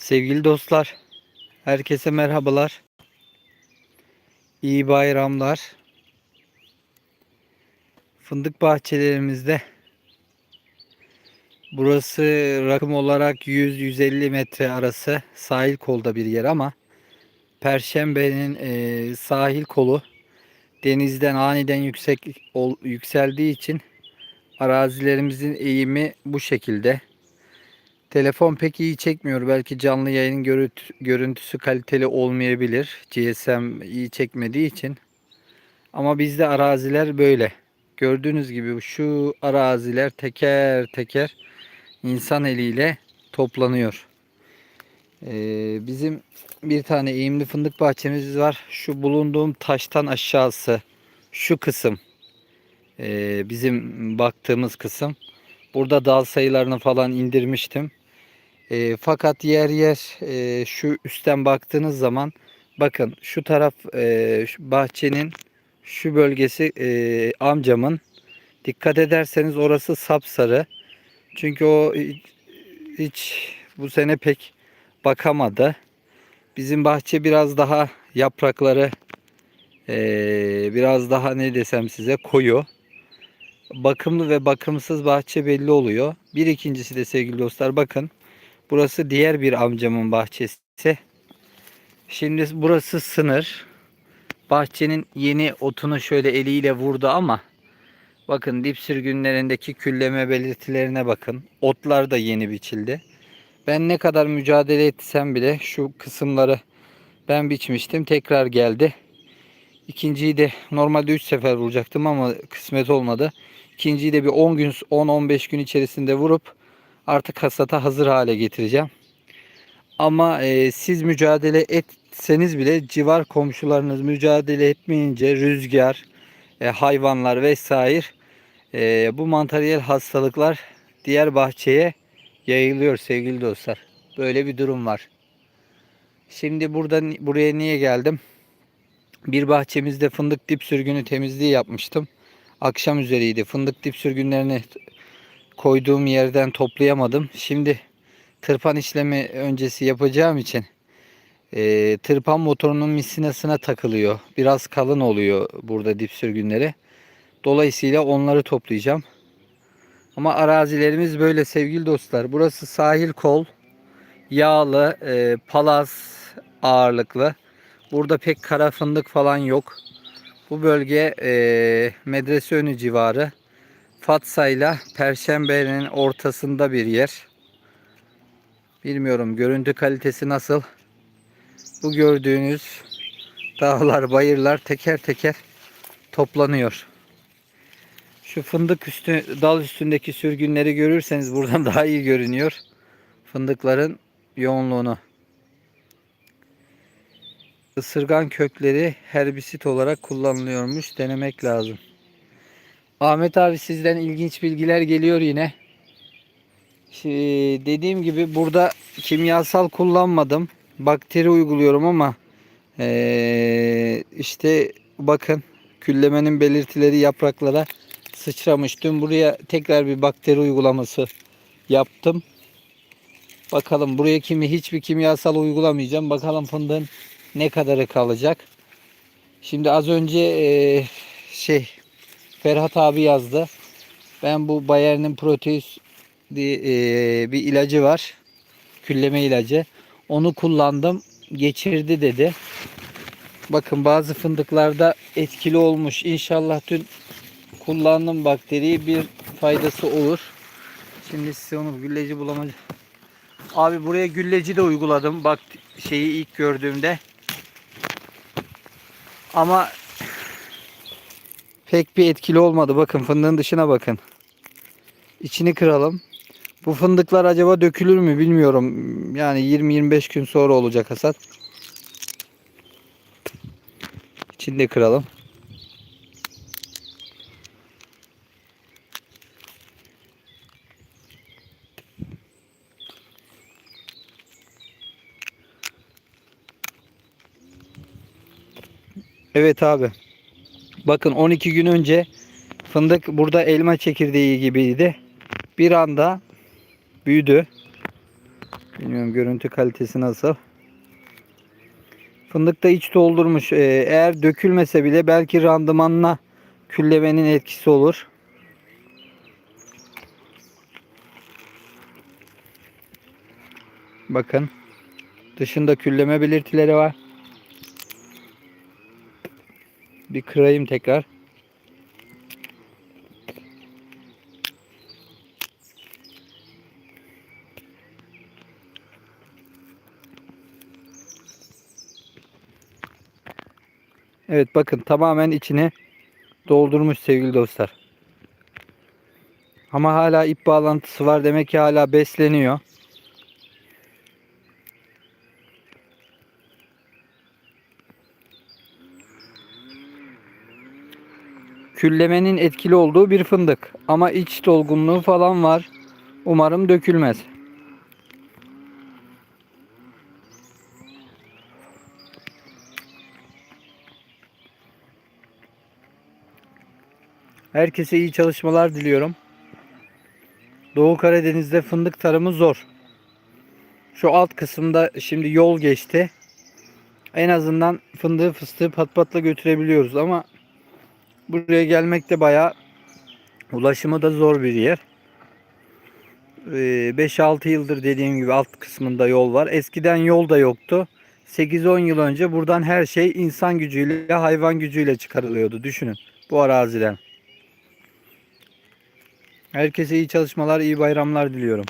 Sevgili dostlar, herkese merhabalar. İyi bayramlar. Fındık bahçelerimizde burası rakım olarak 100-150 metre arası sahil kolda bir yer ama Perşembe'nin e, sahil kolu denizden aniden yüksek yükseldiği için arazilerimizin eğimi bu şekilde. Telefon pek iyi çekmiyor. Belki canlı yayın görüntü- görüntüsü kaliteli olmayabilir. GSM iyi çekmediği için. Ama bizde araziler böyle. Gördüğünüz gibi şu araziler teker teker insan eliyle toplanıyor. Ee, bizim bir tane eğimli fındık bahçemiz var. Şu bulunduğum taştan aşağısı şu kısım ee, bizim baktığımız kısım. Burada dal sayılarını falan indirmiştim. E, fakat yer yer e, şu üstten baktığınız zaman bakın şu taraf e, şu bahçenin şu bölgesi e, amcamın. Dikkat ederseniz orası sapsarı. Çünkü o hiç, bu sene pek bakamadı. Bizim bahçe biraz daha yaprakları e, biraz daha ne desem size koyu. Bakımlı ve bakımsız bahçe belli oluyor. Bir ikincisi de sevgili dostlar bakın. Burası diğer bir amcamın bahçesi. Şimdi burası sınır. Bahçenin yeni otunu şöyle eliyle vurdu ama bakın dip sürgünlerindeki külleme belirtilerine bakın. Otlar da yeni biçildi. Ben ne kadar mücadele etsem bile şu kısımları ben biçmiştim. Tekrar geldi. İkinciyi de normalde 3 sefer vuracaktım ama kısmet olmadı. İkinciyi de bir 10 gün 10-15 gün içerisinde vurup artık hasata hazır hale getireceğim. Ama e, siz mücadele etseniz bile civar komşularınız mücadele etmeyince rüzgar, e, hayvanlar vesaire e, bu mantariyel hastalıklar diğer bahçeye yayılıyor sevgili dostlar. Böyle bir durum var. Şimdi burada buraya niye geldim? Bir bahçemizde fındık dip sürgünü temizliği yapmıştım. Akşam üzeriydi. Fındık dip sürgünlerini koyduğum yerden toplayamadım. Şimdi tırpan işlemi öncesi yapacağım için e, tırpan motorunun misinasına takılıyor. Biraz kalın oluyor burada dip sürgünleri. Dolayısıyla onları toplayacağım. Ama arazilerimiz böyle sevgili dostlar. Burası sahil kol. Yağlı, e, palaz ağırlıklı. Burada pek kara fındık falan yok. Bu bölge e, medrese önü civarı. Fatsa Perşembe'nin ortasında bir yer. Bilmiyorum görüntü kalitesi nasıl. Bu gördüğünüz dağlar, bayırlar teker teker toplanıyor. Şu fındık üstü, dal üstündeki sürgünleri görürseniz buradan daha iyi görünüyor. Fındıkların yoğunluğunu. Isırgan kökleri herbisit olarak kullanılıyormuş. Denemek lazım. Ahmet abi sizden ilginç bilgiler geliyor yine. Şimdi dediğim gibi burada kimyasal kullanmadım. Bakteri uyguluyorum ama ee, işte bakın küllemenin belirtileri yapraklara sıçramış. Dün buraya tekrar bir bakteri uygulaması yaptım. Bakalım buraya kimi hiçbir kimyasal uygulamayacağım. Bakalım fındığın ne kadarı kalacak. Şimdi az önce ee, şey Ferhat abi yazdı. Ben bu Bayern'in Proteus diye e, bir ilacı var. Külleme ilacı. Onu kullandım. Geçirdi dedi. Bakın bazı fındıklarda etkili olmuş. İnşallah dün kullandığım bakteriyi bir faydası olur. Şimdi size onu gülleci bulamacı. Abi buraya gülleci de uyguladım. Bak şeyi ilk gördüğümde. Ama pek bir etkili olmadı. Bakın fındığın dışına bakın. İçini kıralım. Bu fındıklar acaba dökülür mü bilmiyorum. Yani 20-25 gün sonra olacak hasat. İçini de kıralım. Evet abi. Bakın 12 gün önce fındık burada elma çekirdeği gibiydi. Bir anda büyüdü. Bilmiyorum görüntü kalitesi nasıl. Fındık da iç doldurmuş. Ee, eğer dökülmese bile belki randımanla küllemenin etkisi olur. Bakın. Dışında külleme belirtileri var. Bir kırayım tekrar. Evet bakın tamamen içine doldurmuş sevgili dostlar. Ama hala ip bağlantısı var. Demek ki hala besleniyor. Küllemenin etkili olduğu bir fındık. Ama iç dolgunluğu falan var. Umarım dökülmez. Herkese iyi çalışmalar diliyorum. Doğu Karadeniz'de fındık tarımı zor. Şu alt kısımda şimdi yol geçti. En azından fındığı fıstığı pat patla götürebiliyoruz ama buraya gelmek de bayağı ulaşımı da zor bir yer. Ee, 5-6 yıldır dediğim gibi alt kısmında yol var. Eskiden yol da yoktu. 8-10 yıl önce buradan her şey insan gücüyle, hayvan gücüyle çıkarılıyordu. Düşünün bu araziden. Herkese iyi çalışmalar, iyi bayramlar diliyorum.